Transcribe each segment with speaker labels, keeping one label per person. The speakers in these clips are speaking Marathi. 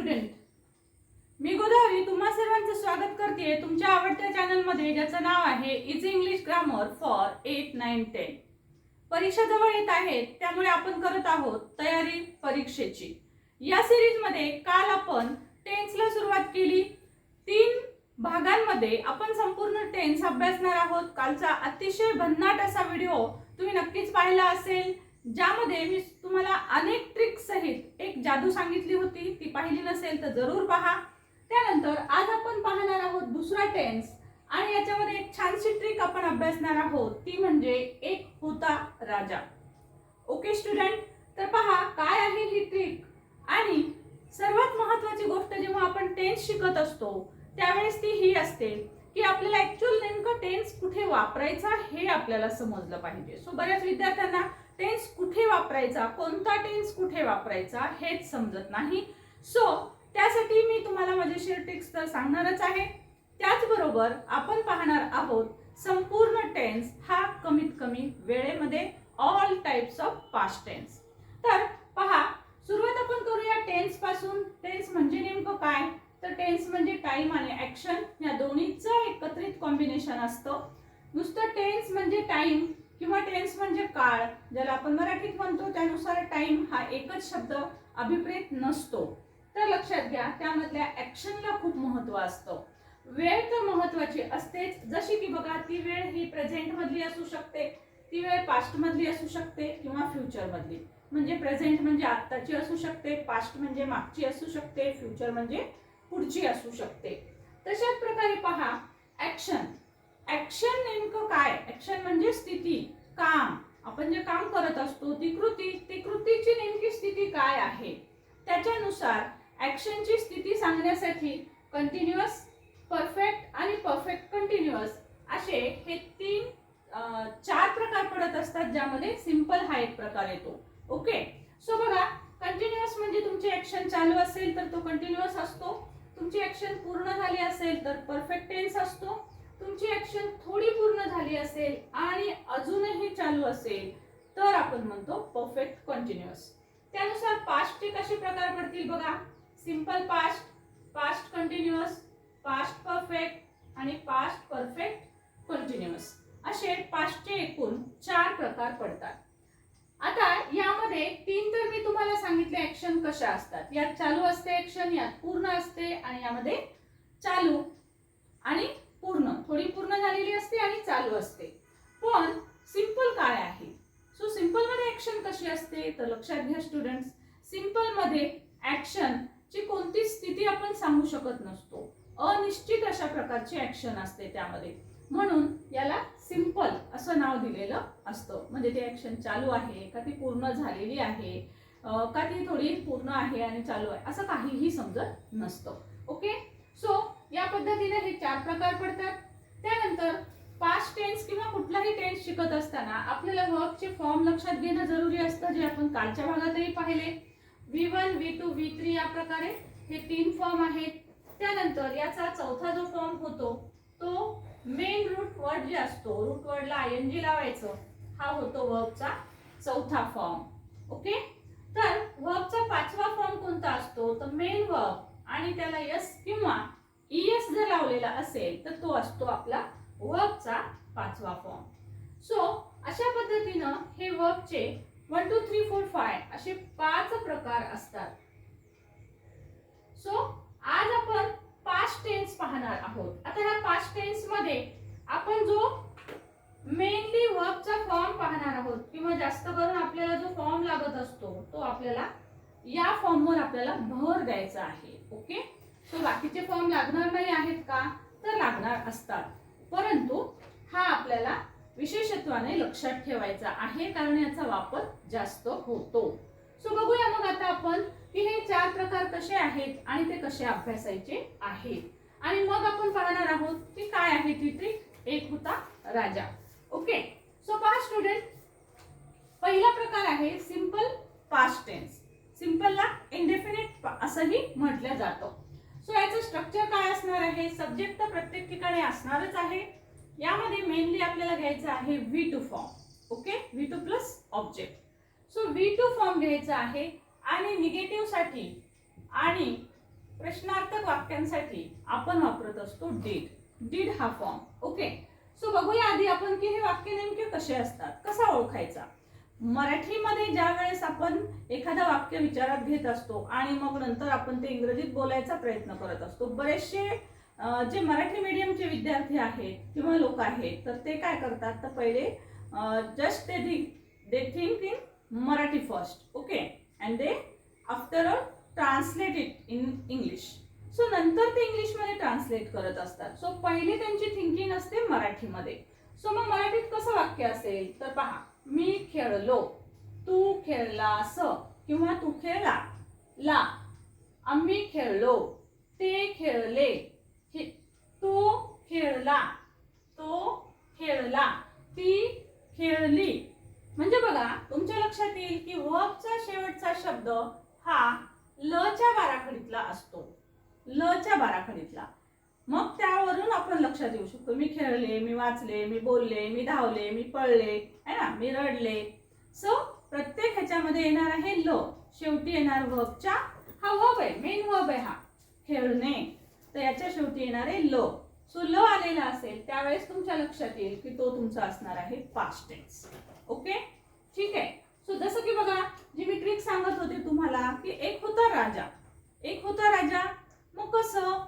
Speaker 1: स्टुडंट मी गोदावरी तुम्हा सर्वांचं स्वागत करते तुमच्या आवडत्या चॅनलमध्ये ज्याचं नाव आहे is English grammar for eight nine ten परीक्षा जवळ येत आहेत त्यामुळे आपण करत आहोत तयारी परीक्षेची. या सिरीजमध्ये काल आपण टेन्सला सुरुवात केली. तीन भागांमध्ये आपण संपूर्ण टेन्स अभ्यासणार आहोत. कालचा अतिशय भन्नाट असा व्हिडिओ तुम्ही नक्कीच पाहिला असेल. ज्यामध्ये मी तुम्हाला अनेक ट्रिक सहित एक जादू सांगितली होती ती पाहिली नसेल तर जरूर पहा. त्यानंतर आज आपण पाहणार आहोत दुसरा टेन्स आणि याच्यामध्ये एक छानशी ट्रिक आपण अभ्यासणार आहोत ती म्हणजे एक होता राजा. ओके स्टुडंट तर पहा काय आहे ही ट्रिक आणि सर्वात महत्वाची गोष्ट जेव्हा आपण टेन्स शिकत असतो त्यावेळेस ती ही असते की आपल्याला ऍक्च्युअल नेमकं टेन्स कुठे वापरायचा हे आपल्याला समजलं पाहिजे. सो बऱ्याच विद्यार्थ्यांना टेन्स कुठे वापरायचा कोणता टेन्स कुठे वापरायचा हेच समजत नाही. सो त्यासाठी मी तुम्हाला मजेशीर ट्रिक्स तर सांगणारच आहे. त्याचबरोबर आपण पाहणार आहोत संपूर्ण टेन्स हा कमीत कमी वेळेमध्ये all types of past tense तर पहा सुरुवात आपण करूया टेन्सपासून. टेन्स म्हणजे नेमकं काय? तर टेन्स म्हणजे टाइम आणि ऍक्शन या दोन्हीचं एकत्रित कॉम्बिनेशन असतं. नुसतं टेन्स म्हणजे टाइम किंवा टेन्स म्हणजे काळ ज्याला आपण मराठीत म्हणतो त्यानुसार टाइम हा एकच शब्द अभिप्रेत नसतो. तर लक्षात घ्या त्यामधल्या ऍक्शनला खूप महत्त्व असतं. वेळ तर महत्वाची असतेच जशी की बघा ती वेळ ही प्रेझेंट मधली असू शकते ती वेळ पास्ट मधली असू शकते किंवा फ्युचर मधली. म्हणजे प्रेझेंट म्हणजे आत्ताची असू शकते पास्ट म्हणजे मागची असू शकते फ्युचर म्हणजे पुढची असू शकते. तशाच प्रकारे पहा ऍक्शन ऍक्शन नेमकं काय? ऍक्शन म्हणजे स्थिती काम. आपण जे काम करत असतो ती कृती ती कृतीची नेमकी स्थिती काय आहे? त्याच्यानुसार ऍक्शनची स्थिती सांगण्यासाठी कंटिन्युअस परफेक्ट आणि परफेक्ट कंटिन्युअस असे हे तीन चार प्रकार पडत असतात ज्यामध्ये सिंपल हा एक प्रकार येतो. ओके सो बघा कंटिन्युअस म्हणजे तुमची ऍक्शन चालू असेल तर तो कंटिन्युअस असतो. तुमची ऍक्शन पूर्ण झाली असेल तर परफेक्ट टेन्स असतो. तुमची झाली असेल आणि अजूनही चालू असेल तर आपण म्हणतो परफेक्ट कंटिन्युअस त्यानुसार पास्टचे कसे प्रकार पडतील बघा. Simple past past continuous past perfect आणि पास्ट परफेक्ट कंटिन्युअस असे पास्टचे एकूण चार प्रकार पडतात. आता यामध्ये तीन तर मी तुम्हाला सांगितले ऍक्शन कशा असतात. यात चालू असते ऍक्शन यात पूर्ण असते आणि यामध्ये चालू आणि पूर्ण थोडी पूर्ण झालेली असते आणि चालू असते. पण सिंपल काय आहे? सो सिंपलमध्ये कशी असते? तर लक्षात घ्या स्टुडंट सिंपलमध्ये ऍक्शन ची कोणती स्थिती आपण सांगू शकत नसतो. अनिश्चित अशा प्रकारची ऍक्शन असते त्यामध्ये. म्हणून याला सिंपल असं नाव दिलेलं असतं. म्हणजे ते ॲक्शन चालू आहे का ती पूर्ण झालेली आहे का ती थोडी पूर्ण आहे आणि चालू आहे असं काहीही समजत नसतं. ओके सो या पद्धतीने हे चार प्रकार पडतात. त्यानंतर पास्ट टेन्स किंवा कुठलाही टेन्स शिकत असताना आपल्याला वर्कचे फॉर्म लक्षात घेणं जरुरी असतं जे आपण कालच्या भागातही पाहिले. V one V two V three या प्रकारे हे तीन फॉर्म आहेत. त्यानंतर याचा चौथा जो फॉर्म होतो तो मेन रूट वर्ड जे असतो रूट वर्डला आय एन जी लावायचं. हा होतो वर्बचा चौथा फॉर्म ओके तर वर्बचा पाचवा फॉर्म कोणता असतो? तर मेन वर्ब आणि त्याला यस किंवा ईएस जर लावलेला असेल तर तो असतो आपला वर्बचा पाचवा फॉर्म सो अशा पद्धतीनं हे वर्बचे one two three four five असे पाच प्रकार असतात. सो आज आपण पास्ट टेन्स पाहणार आहोत. आता ह्या पास्ट टेन्समध्ये आपण जो मेनली वर्बचा फॉर्म पाहणार आहोत किंवा जास्त करून आपल्याला जो फॉर्म लागत असतो तो आपल्याला या फॉर्मवर आपल्याला भर द्यायचा आहे. ओके सो बाकीचे फॉर्म लागणार नाही आहेत का? तर लागणार असतात. परंतु हा आपल्याला विशेषत्वाने लक्षात ठेवायचा आहे कारण याचा वापर जास्त होतो. सो बघूया मग आता आपण की हे चार प्रकार कसे आहेत आणि ते कसे अभ्यासायचे आहेत. आणि मग आपण पाहणार आहोत की काय आहे तिथे एक होता राजा. ओके? सो पहा स्टुडंट पहिला प्रकार आहे सिंपल पास्ट टेन्स सिंपलला इनडेफिनेट असंही म्हटलं जातं. स्ट्रक्चर काय असणार आहे? सब्जेक्ट तर प्रत्येक ठिकाणी असणारच आहे. यामध्ये मेनली आपल्याला घ्यायचं आहे V two form okay V two plus object so V two form घ्यायचा आहे आणि निगेटिव्हसाठी आणि प्रश्नार्थक वाक्यांसाठी आपण वापरत असतो डीड डीड हा फॉर्म ओके सो बघूया आधी आपण की हे वाक्य नेमके कसे असतात? कसा ओळखायचा? मराठीमध्ये ज्या वेळेस आपण एखादं वाक्य विचारात घेत असतो आणि मग नंतर आपण ते इंग्रजीत बोलायचा प्रयत्न करत असतो बरेचसे जे मराठी मीडियमचे विद्यार्थी आहेत किंवा लोक आहेत तर ते काय करतात? तर पहिले जस्ट ते they think in Marathi first okay and they after a translate it in English so नंतर ते इंग्लिशमध्ये ट्रान्सलेट करत असतात. सो पहिले त्यांची थिंकिंग असते मराठीमध्ये. सो मग मराठीत कसं वाक्य असेल? तर पहा मी खेळलो. तू खेळलास किंवा तू खेळला. ला आम्ही खेळलो. ते खेळले. खे तो खेळला. तो खेळला. ती खेळली. म्हणजे बघा तुमच्या लक्षात येईल की वर्बचा शेवटचा शब्द हा लच्या बाराखडीतला असतो. लच्या बाराखडीतला. मग त्यावरून आपण लक्षात येऊ शकतो. मी खेळले मी वाचले मी बोलले मी धावले मी पळले है ना? मी रडले. सो प्रत्येक ह्याच्यामध्ये येणार आहे ल. शेवटी येणार वर्बच्या हा वर्ब आहे. मेन वर्ब आहे हा. खेळणे. तर याच्या शेवटी येणार आहे ल. सो ल आलेला असेल त्यावेळेस तुमच्या लक्षात येईल की तो तुमचा असणार आहे पास्ट टेन्स ओके ठीक आहे. सो जसं की बघा जी मी ट्रिक सांगत होते तुम्हाला की एक होता राजा. एक होता राजा. मग कसं?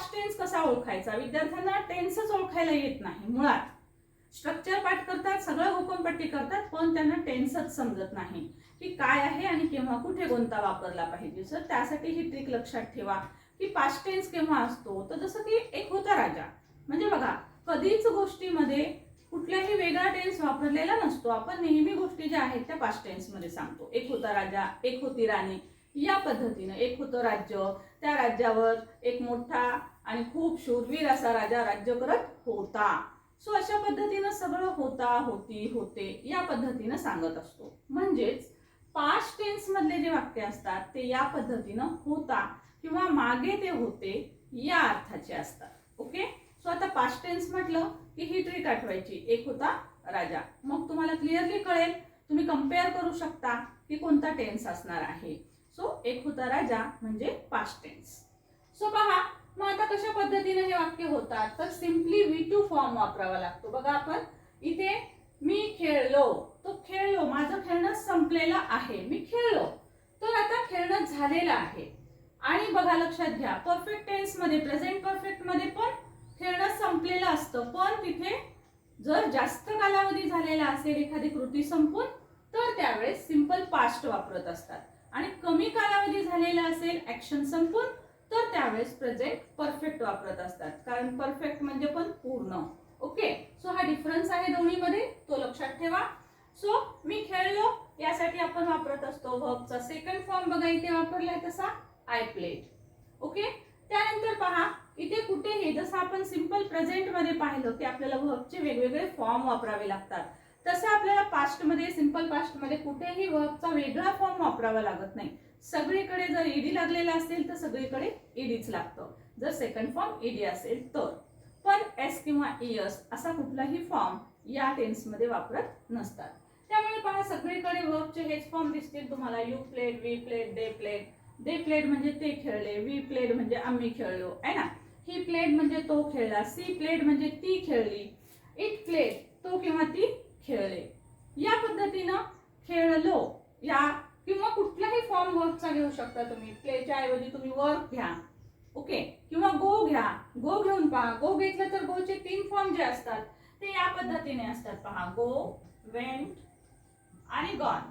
Speaker 1: पास्ट टेन्स कसा ओळखायचा? विद्यार्थ्यांना टेन्सच ओळखायला येत नाही मुळात. स्ट्रक्चर पाठ करतात सगळं हुकमपट्टी करतात पण त्यांना टेन्सच समजत नाही. की काय आहे आणि केव्हा कुठे कोणता वापरला पाहिजे? सर त्यासाठी ही ट्रिक लक्षात ठेवा. की पास्ट टेन्स केव्हा असतो? तर जसं की एक होता राजा. म्हणजे बघा कधीच गोष्टीमध्ये कुठलाही वेगळा टेन्स वापरलेला नसतो. आपण नेहमी गोष्टी ज्या आहेत त्या पास्ट टेन्समध्ये सांगतो. एक होता राजा एक होती राणी. या पद्धतीनं एक होतं राज्य त्या राज्यावर एक मोठा आणि खूप शूरवीर असा राजा राज्य करत होता. सो अशा पद्धतीनं सगळं होता होती होते या पद्धतीनं सांगत असतो. म्हणजेच पास्ट टेन्स मधले जे वाक्य असतात ते या पद्धतीनं होता किंवा मागे ते होते या अर्थाचे असतात. ओके सो आता पास्ट टेन्स म्हटलं की ही ट्रिक आठवायची. एक होता राजा. मग तुम्हाला क्लिअरली कळेल. तुम्ही कंपेअर करू शकता की कोणता टेन्स असणार आहे. सो एक होता राजा म्हणजे पास्ट टेन्स सो पहा मग आता कशा पद्धतीने हे वाक्य होतात? तर सिम्पली वी टू फॉर्म वापरावा लागतो. बघा आपण इथे मी खेळलो तो खेळलो माझं खेळणं संपलेलं आहे मी खेळलो. तर आता खेळणं झालेलं आहे. आणि बघा लक्षात घ्या परफेक्ट टेन्समध्ये प्रेझेंट परफेक्टमध्ये पण खेळणं संपलेलं असतं. पण तिथे जर जास्त कालावधी झालेला असेल एखादी कृती संपून तर त्यावेळेस सिंपल पास्ट वापरत असतात. आणि कमी कालावधी झालेला असेल ऍक्शन संपून तर त्यावेळेस प्रेझेंट परफेक्ट वापरत असतात. कारण परफेक्ट म्हणजे पण पूर्ण. ओके सो हा डिफरन्स आहे दोन्हीमध्ये. तो लक्षात ठेवा. सो मी खेळलो. यासाठी आपण वापरत असतो वर्बचा सेकंड फॉर्म बघा इथे वापरलाय तसा आय प्लेट ओके त्यानंतर पहा इथे कुठेही जसं आपण सिंपल प्रेझेंटमध्ये पाहिलं की आपल्याला वर्बचे वेगवेगळे फॉर्म वापरावे लागतात. तसं आपल्याला पास्टमध्ये सिंपल पास्टमध्ये कुठेही वर्बचा वेगळा फॉर्म वापरावा लागत नाही. सगळीकडे जर ईडी लागलेला असेल तर सगळीकडे ईडीच लागतं. जर सेकंड फॉर्म ईडी असेल तर. पण एस किंवा e एस असा कुठलाही फॉर्म या टेन्समध्ये वापरत नसतात. त्यामुळे पहा सगळीकडे वर्बचे हेच फॉर्म दिसतील तुम्हाला. You played we played they played they played म्हणजे ते खेळले वी प्लेड म्हणजे आम्ही खेळलो आहे ना? ही प्लेड म्हणजे तो खेळला सी प्लेड म्हणजे ती खेळली. इट प्लेड तो किंवा ती खेळले. या पद्धतीनं खेळलो. या किंवा कुठलाही फॉर्म वर्कचा घेऊ शकता तुम्ही. प्लेच्या ऐवजी तुम्ही वर्क घ्या. ओके किंवा गो घ्या. गो घेऊन पहा. गो घेतलं तर गोचे तीन फॉर्म जे असतात ते या पद्धतीने असतात. पहा. गो वेंट आणि गॉन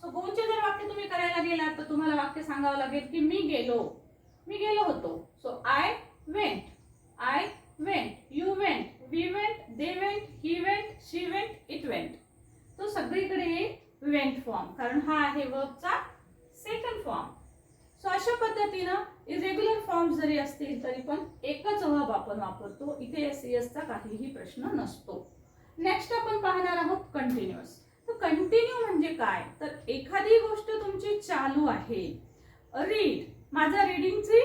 Speaker 1: सो गोचे जर वाक्य तुम्ही करायला गेलात तर तुम्हाला वाक्य सांगावं लागेल की मी गेलो. मी गेलो होतो. So I went I went you went we went they went he went she went it went तो सगळीकडे हे वेंट फॉर्म कारण हा आहे वर्बचा सेकंड फॉर्म सो अशा पद्धतीनं इरेग्युलर फॉर्म जरी असतील तरी पण एकच वर्ब आपण वापरतो. इथे एस एसचा काहीही प्रश्न नसतो. नेक्स्ट आपण पाहणार आहोत कंटिन्युअस तर कंटिन्यू म्हणजे काय? तर एखादी गोष्ट तुमची चालू आहे. रीड माझा रीडिंगची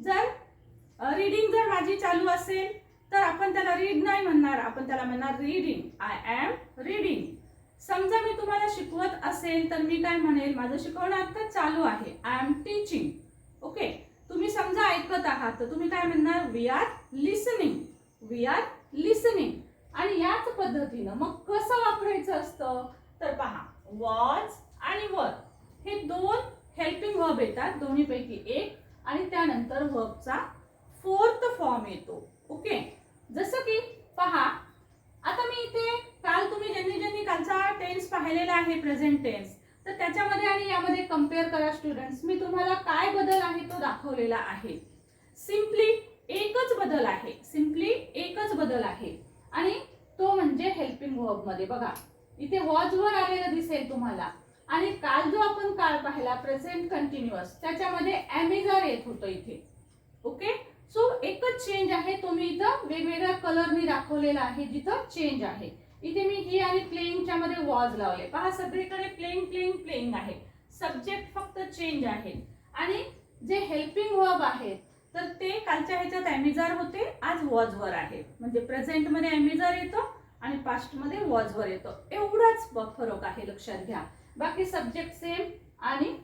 Speaker 1: जर रीडिंग जर माझी चालू असेल तर आपण त्याला रीड नाही म्हणणार. आपण त्याला म्हणणार रीडिंग आय एम रीडिंग समजा मी तुम्हाला शिकवत असेल तर मी काय म्हणेल? माझं शिकवणं आता चालू आहे. आय एम टीचिंग ओके तुम्ही समजा ऐकत आहात तर तुम्ही काय म्हणणार? We are listening we are listening आणि याच पद्धतीनं मग कसं वापरायचं असतं? तर पहा. वॉज आणि वर हे दोन हेल्पिंग वर्ब येतात. दोन्हीपैकी एक. आणि त्यानंतर वर्बचा फोर्थ फॉर्म येतो. ओके जसं की पहा आता मी इथे काल तुम्ही ज्यांनी ज्यांनी कालचा टेन्स पाहिलेला आहे प्रेझेंट टेन्स तर त्याच्यामध्ये आणि यामध्ये कंपेअर करा स्टुडंट्स मी तुम्हाला काय बदल आहे तो दाखवलेला आहे. सिम्पली एकच बदल आहे. सिम्पली एकच बदल आहे. आणि तो म्हणजे हेल्पिंग वर्बमध्ये. बघा इथे वॉजवर आलेलं दिसेल तुम्हाला. आणि काल जो आपण काळ पाहिला प्रेझेंट कंटिन्युअस त्याच्यामध्ये ॲमेझॉर येत होतं इथे. ओके सो एकच चेंज आहे तो मी इथं वेगवेगळ्या कलरनी दाखवलेला आहे जिथं चेंज आहे. इथे मी ही आणि प्लेइंगच्या मध्ये वॉज लावले. पहा सगळीकडे प्लेइंग प्लेइंग प्लेइंग आहे. सब्जेक्ट फक्त चेंज आहे. आणि जे हेल्पिंग वर्ब आहेत तर ते कालच्या ह्याच्यात ॲमेझॉर होते आज वॉजवर आहे. म्हणजे प्रेझेंटमध्ये मध्ये येतो आणि पास्टमध्ये वॉजवर येतो. एवढाच ब- फरक आहे लक्षात घ्या. बाकी सब्जेक्ट सेम आणि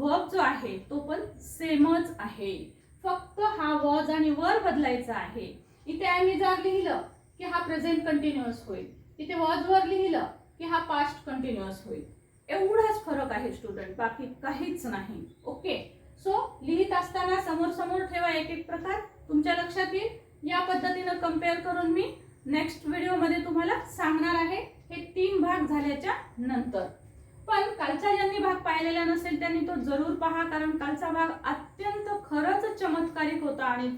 Speaker 1: वर्ब जो आहे तो पण सेमच आहे. फक्त हा वॉज आणि वर बदलायचा आहे. इथे ॲमेझॉर लिहिलं की हा प्रेझेंट कंटिन्युअस होईल. इथे वॉज वर लिहिलं की हा पास्ट कंटिन्युअस होईल. एवढाच फरक आहे स्टुडंट बाकी काहीच नाही. ओके सो लिहित असताना समोर समोर ठेवा एक एक प्रकार. तुमच्या लक्षात येईल? या पद्धतीनं कंपेअर करून मी नेक्स्ट व्हिडिओमध्ये तुम्हाला सांगणार आहे. हे तीन भाग झाल्याच्यानंतर. पण कालचा ज्यांनी भाग पाहिलेला नसेल त्यांनी तो जरूर पहा कारण कालचा भाग अत्यंत खरंच चमत्कारिक होता आणि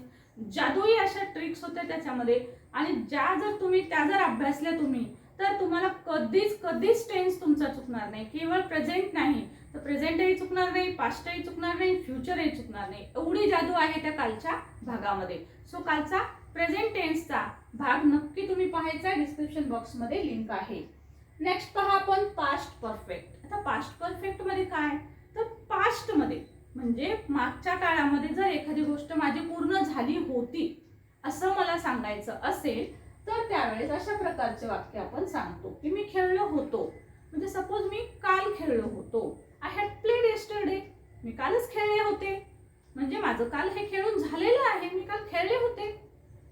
Speaker 1: जादूई अशा ट्रिक्स होत्या त्याच्यामध्ये. आणि ज्या जर तुम्ही त्या जर अभ्यासल्या तुम्ही तर तुम्हाला कधीच कधीच टेन्स तुमचा चुकणार नाही. केवळ प्रेझेंट नाही. तर प्रेझेंटही चुकणार नाही पास्टही चुकणार नाही फ्युचरही चुकणार नाही. एवढी जादू आहे त्या कालच्या भागामध्ये. सो कालचा प्रेझेंट टेन्सचा भाग नक्की तुम्ही पाहायचा. डिस्क्रिप्शन बॉक्समध्ये लिंक आहे. नेक्स्ट पहा आपण पास्ट परफेक्ट आता पास्ट परफेक्टमध्ये काय? तर पास्टमध्ये म्हणजे मागच्या काळामध्ये जर एखादी गोष्ट माझी पूर्ण झाली होती असं मला सांगायचं असेल तर त्यावेळेस अशा प्रकारचे वाक्य आपण सांगतो की मी खेळलो होतो. म्हणजे सपोज मी काल खेळलो होतो. आय हॅड प्लेड येस्टरडे मी कालच खेळले होते. म्हणजे माझं काल हे खेळून झालेलं आहे. मी काल खेळले होते.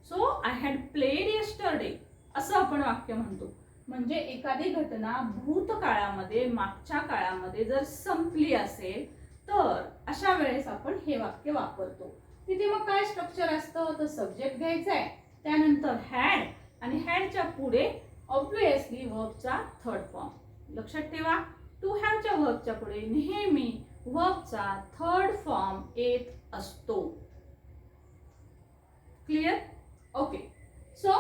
Speaker 1: So I had played yesterday असं आपण वाक्य म्हणतो. म्हणजे एखादी घटना भूतकाळामध्ये मागच्या काळामध्ये जर संपली असेल तर अशा वेळेस आपण हे वाक्य वापरतो. तिथे मग काय स्ट्रक्चर असतं? तर सब्जेक्ट घ्यायचा आहे त्यानंतर हॅड आणि हॅडच्या पुढे ऑब्विसली वर्बचा थर्ड फॉर्म लक्षात ठेवा. टू हॅवच्या वर्बच्या पुढे नेहमी वर्बचा थर्ड फॉर्म येत असतो. क्लिअर ओके सो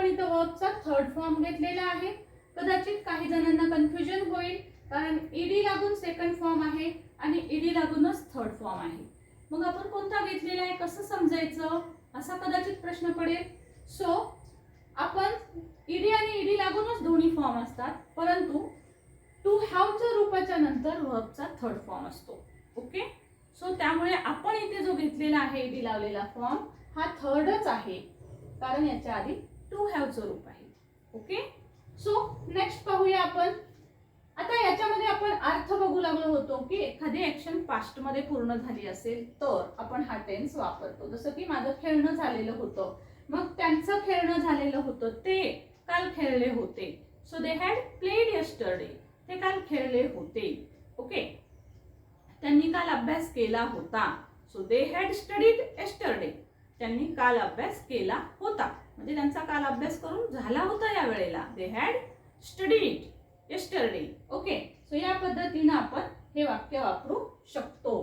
Speaker 1: आपण इथं वर्बचा थर्ड फॉर्म घेतलेला आहे. कदाचित काही जणांना कन्फ्युजन होईल कारण ईडी लागून सेकंड फॉर्म आहे आणि ईडी लागूनच थर्ड फॉर्म आहे. मग आपण कोणता घेतलेला आहे कसं समजायचं असा कदाचित प्रश्न पडेल. सो आपण ईडी आणि ईडी लागूनच दोन्ही फॉर्म असतात परंतु टू हॅवच्या रूपाच्या नंतर वर्कचा थर्ड फॉर्म असतो. ओके सो त्यामुळे आपण इथे जो घेतलेला आहे ईडी लावलेला फॉर्म हा थर्डच आहे. कारण याच्या आधी टू हॅवचं रूप आहे. ओके सो नेक्स्ट पाहूया आपण. आता याच्यामध्ये आपण अर्थ बघू लागलो होतो की एखादी ऍक्शन पास्टमध्ये पूर्ण झाली असेल तर आपण हा टेन्स वापरतो. जसं की माझं खेळणं झालेलं होतं. मग त्यांचं खेळणं झालेलं होतं ते काल खेळले होते. So they had played yesterday ते काल खेळले होते. ओके त्यांनी काल अभ्यास केला होता. So they had studied yesterday त्यांनी काल अभ्यास केला होता. म्हणजे त्यांचा काल अभ्यास करून झाला होता या वेळेला. They had studied yesterday okay so या पद्धतीनं आपण हे वाक्य वापरू शकतो.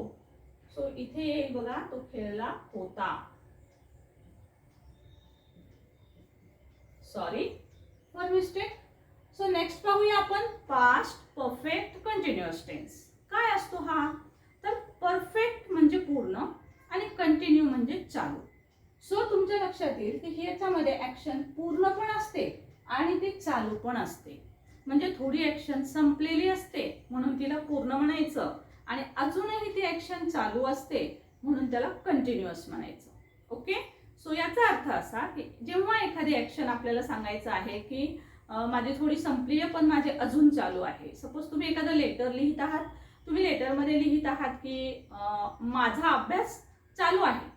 Speaker 1: सो इथे बघा तो खेळला होता. Sorry for mistake so next पाहूया आपण पास्ट परफेक्ट कंटिन्युअस टेन्स काय असतो हा? तर परफेक्ट म्हणजे पूर्ण आणि कंटिन्यू म्हणजे चालू. सो तुमच्या लक्षात येईल की ह्याच्यामध्ये ॲक्शन पूर्ण पण असते आणि ती चालू पण असते. म्हणजे थोडी ॲक्शन संपलेली असते म्हणून तिला पूर्ण म्हणायचं आणि अजूनही ती ॲक्शन चालू असते म्हणून त्याला कंटिन्युअस म्हणायचं. ओके सो याचा अर्थ असा की जेव्हा एखादी ॲक्शन आपल्याला सांगायचं आहे की माझी थोडी संपली आहे पण माझे अजून चालू आहे. सपोज तुम्ही एखादं लेटर लिहित आहात. तुम्ही लेटरमध्ये लिहित आहात की माझा अभ्यास चालू आहे.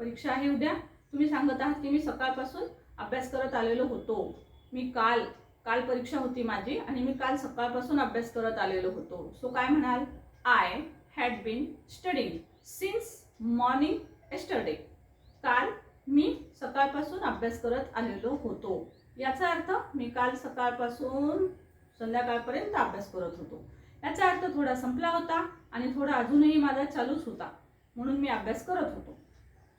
Speaker 1: परीक्षा आहे उद्या. तुम्ही सांगत आहात की मी सकाळपासून अभ्यास करत आलेलो होतो. मी काल काल परीक्षा होती माझी आणि मी काल सकाळपासून अभ्यास करत आलेलो होतो. सो काय म्हणाल? I had been studying since morning yesterday काल मी सकाळपासून अभ्यास करत आलेलो होतो. याचा अर्थ मी काल सकाळपासून संध्याकाळपर्यंत अभ्यास करत होतो. याचा अर्थ थोडा संपला होता आणि थोडा अजूनही माझा चालूच होता. म्हणून मी अभ्यास करत होतो.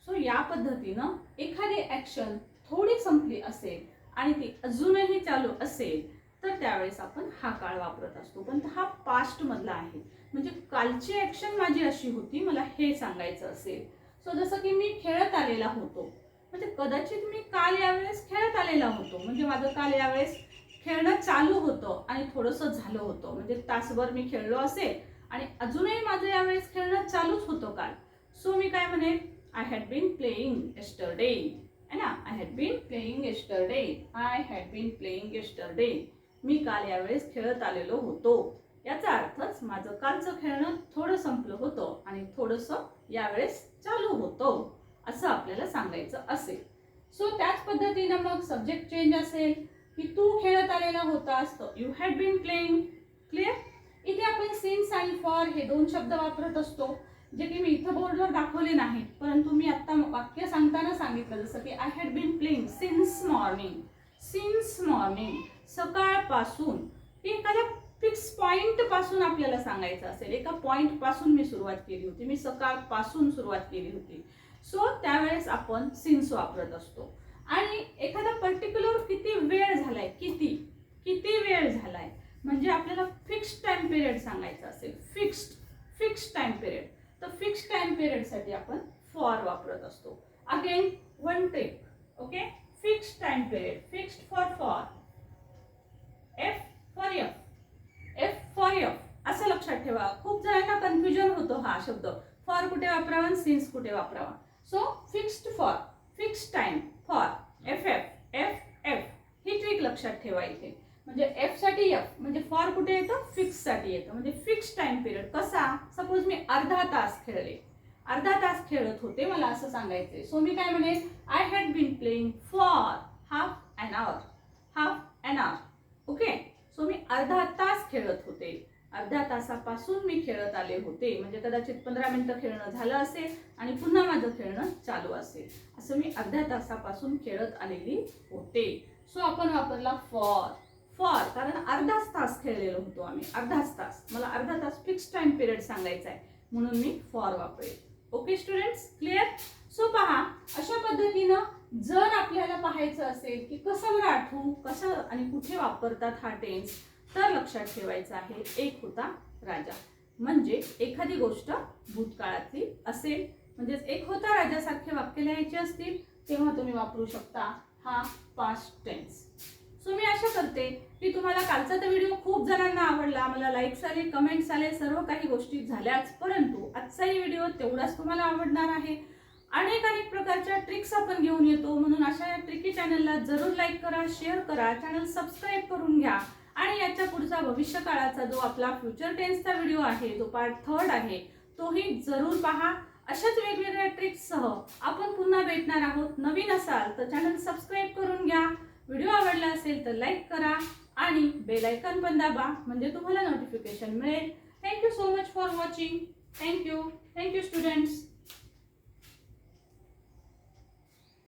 Speaker 1: सो या पद्धतीनं एखादी ॲक्शन थोडी संपली असेल आणि ती अजूनही चालू असेल तर त्यावेळेस आपण हा काळ वापरत असतो. पण हा पास्टमधला आहे. म्हणजे कालची ॲक्शन माझी अशी होती मला हे सांगायचं असेल. सो जसं की मी खेळत आलेला होतो. म्हणजे कदाचित मी काल यावेळेस खेळत आलेला होतो. म्हणजे माझं काल यावेळेस खेळणं चालू होतं आणि थोडंसं झालं होतं. म्हणजे तासभर मी खेळलो असेल आणि अजूनही माझं यावेळेस खेळणं चालूच होतं काल. सो मी काय म्हणेन? I had been playing yesterday है ना? I had been playing yesterday I had been playing yesterday मी काल यावेळेस खेळत आलेलो होतो. याचा अर्थच माझं कालचं खेळणं थोडं संपलं होतं आणि थोडंसं यावेळेस चालू होतं. असं आपल्याला सांगायचं असेल. सो त्याच पद्धतीनं मग सब्जेक्ट चेंज असेल की तू खेळत आलेला होतास तर you had been playing clear इथे आपण सिन्स आणि फॉर हे दोन शब्द वापरत असतो. जे की मी इथं बोर्डवर दाखवले नाहीत परंतु मी आत्ता वाक्य सांगताना सांगितलं जसं की I had been playing since morning since morning सकाळपासून. हे एखाद्या फिक्स पॉईंटपासून आपल्याला सांगायचं असेल एका पॉईंटपासून मी सुरुवात केली होती मी सकाळपासून सुरुवात केली होती. सो त्यावेळेस आपण सिन्स वापरत असतो. आणि एखादा पर्टिक्युलर किती वेळ झालाय किती किती वेळ झालाय म्हणजे आपल्याला फिक्स्ड टाइम पिरियड सांगायचं असेल फिक्स्ड फिक्स्ड टाइम पिरियड तर फिक्स्ड टाइम पिरियडसाठी आपण फॉर वापरत असतो. Again one trick okay fixed time period fixed for for F for F F for F असं लक्षात ठेवा. खूप जणांना कन्फ्युजन होतो हा शब्द. फॉर कुठे वापरावा आणि सिन्स कुठे वापरावा. So fixed for fixed time for F F F F he trick लक्षात ठेवा इथे. म्हणजे एफसाठी एफ म्हणजे फॉर कुठे येतं? फिक्ससाठी येतं. म्हणजे फिक्स टाइम पिरियड कसा? सपोज मी अर्धा तास खेळले. अर्धा तास खेळत होते मला असं सांगायचंय. सो मी काय म्हणेन? I had been playing for half an hour half an hour okay so मी अर्धा तास खेळत होते. अर्ध्या तासापासून मी खेळत आले होते. म्हणजे कदाचित पंधरा मिनिटं खेळणं झालं असेल आणि पुन्हा माझं खेळणं चालू असेल. असं मी अर्ध्या तासापासून खेळत आलेली होते. सो आपण वापरला फॉर फॉर कारण अर्धाच तास खेळलेलो होतो आम्ही अर्धाच तास. मला अर्धा तास फिक्स टाइम पिरियड सांगायचा आहे म्हणून मी फॉर वापरेल. ओके स्टुडंट्स क्लिअर सो पहा अशा पद्धतीनं जर आपल्याला पाहायचं असेल की कसं बरं आठवू कसं आणि कुठे वापरतात हा टेन्स तर लक्षात ठेवायचं आहे एक होता राजा. म्हणजे एखादी गोष्ट भूतकाळातली असेल म्हणजेच एक होता राजासारखे वाक्य लिहायचे असतील तेव्हा तुम्ही वापरू शकता हा पास्ट टेन्स सो मी आशा करते की तुम्हाला कालचा तर व्हिडिओ खूप जणांना आवडला. मला लाईक्स आले कमेंट्स आले सर्व काही गोष्टी झाल्याच. परंतु आजचाही व्हिडिओ तेवढाच तुम्हाला आवडणार आहे. अनेक अनेक प्रकारच्या ट्रिक्स आपण घेऊन येतो. म्हणून अशा या ट्रिकी चॅनलला जरूर लाईक करा शेअर करा चॅनल सबस्क्राईब करून घ्या. आणि याच्या पुढचा भविष्य काळाचा जो आपला फ्युचर टेन्सचा व्हिडिओ आहे जो पार्ट थर्ड आहे तोही जरूर पहा. अशाच वेगवेगळ्या ट्रिक्ससह आपण पुन्हा भेटणार आहोत. नवीन असाल तर चॅनल सबस्क्राईब करून घ्या. व्हिडिओ आवडला असेल तर लाईक करा आणि बेल आयकन पण दाबा म्हणजे तुम्हाला नोटिफिकेशन मिळेल. Thank you so much for watching thank you thank you students